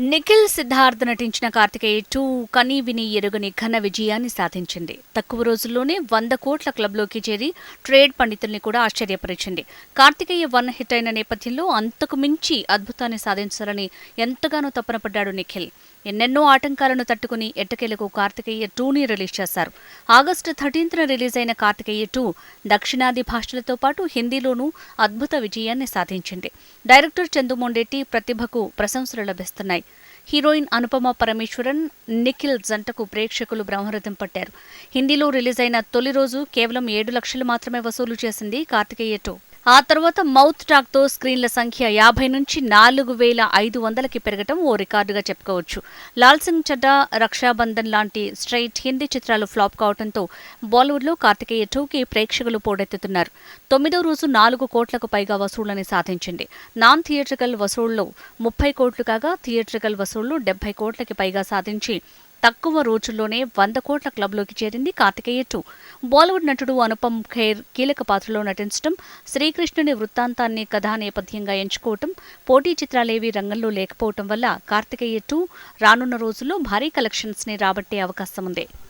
నిఖిల్ సిద్ధార్థ్ నటించిన కార్తికేయ టూ కనీ విని ఎరుగని ఘన విజయాన్ని సాధించింది. తక్కువ రోజుల్లోనే వంద కోట్ల క్లబ్లోకి చేరి ట్రేడ్ పండితుల్ని కూడా ఆశ్చర్యపరిచింది. కార్తికేయ వన్ హిట్ అయిన నేపథ్యంలో అంతకు మించి అద్భుతాన్ని సాధించాలని ఎంతగానో తపన పడ్డాడు నిఖిల్. ఎన్నెన్నో ఆటంకాలను తట్టుకుని ఎట్టకేలకు కార్తికేయ టూని రిలీజ్ చేశారు. ఆగస్టు థర్టీన్త్న రిలీజ్ అయిన కార్తికేయ టూ దక్షిణాది భాషలతో పాటు హిందీలోనూ అద్భుత విజయాన్ని సాధించింది. డైరెక్టర్ చందుమొండెట్టి ప్రతిభకు ప్రశంసలు లభిస్తున్నాయి. హీరోయిన్ అనుపమ పరమేశ్వరన్ నిఖిల్ జంటకు ప్రేక్షకులు బ్రహ్మరథం పట్టారు. హిందీలో రిలీజ్ అయిన తొలి రోజు కేవలం ఏడు లక్షలు మాత్రమే వసూలు చేసింది కార్తికేయ టూ. ఆ తర్వాత మౌత్ టాక్తో స్క్రీన్ల సంఖ్య యాభై నుంచి నాలుగు వేల ఐదు వందలకి పెరగటం ఓ రికార్డుగా చెప్పుకోవచ్చు. లాల్ సింగ్ చడ్డా రక్షాబంధన్ లాంటి స్ట్రైట్ హిందీ చిత్రాలు ఫ్లాప్ కావడంతో బాలీవుడ్లో కార్తికేయ టూకి ప్రేక్షకులు పోటెత్తుతున్నారు. తొమ్మిదో రోజు నాలుగు కోట్లకు పైగా వసూళ్ళని సాధించింది. నాన్ థియేట్రికల్ వసూళ్ళు ముప్పై కోట్లు కాగా థియేట్రికల్ వసూళ్ళు డెబ్బై కోట్లకి పైగా సాధించి తక్కువ రోజుల్లోనే వంద కోట్ల క్లబ్లోకి చేరింది కార్తికేయ టూ. బాలీవుడ్ నటుడు అనుపమ్ ఖేర్ కీలక పాత్రలో నటించడం శ్రీకృష్ణుని వృత్తాంతాన్ని కథా నేపథ్యంగా ఎంచుకోవటం పోటీ చిత్రాలేవి రంగంలో లేకపోవటం వల్ల కార్తికేయ టూ రానున్న రోజుల్లో భారీ కలెక్షన్స్ని రాబట్టే అవకాశం ఉంది